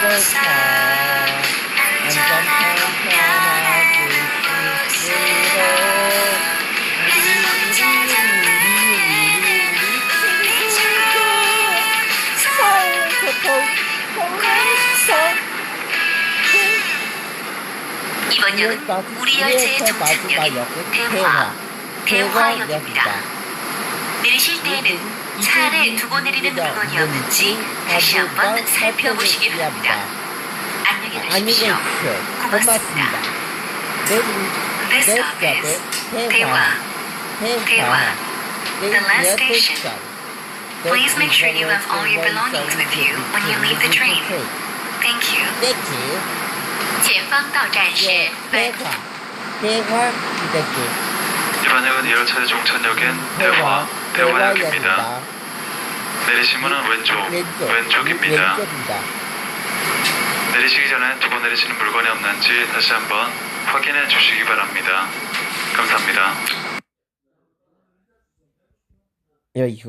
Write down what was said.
걸까 안전하고 편하고 이번 역은 우리 열차의 종착역인 대화, 대화역입니다. 내리실 때에는 차 안에 두고 내리는 물건이 없는지 다시 한번 살펴보시기 바랍니다. 안녕히 안녕히 가십시오. 계십시오. 고맙습니다. 고맙습니다. 내린 This 내 stop is 대화, 대화. 대화, 대화. 내 The last 옆에 station. stand. Please make sure you have all your belongings with you when you leave the train. Thank you. Thank you. 前方到站是 예, 北 대화, 대화 이렇게 이번 역은 이 열차의 종착역인 대화, 대화역입니다. 내리신 문은 왼쪽, 왼쪽. 왼쪽 입니다. 내리시기 전에 두고 내리시는 물건이 없는지 다시 한번 확인해 주시기 바랍니다. 감사합니다. 야 이거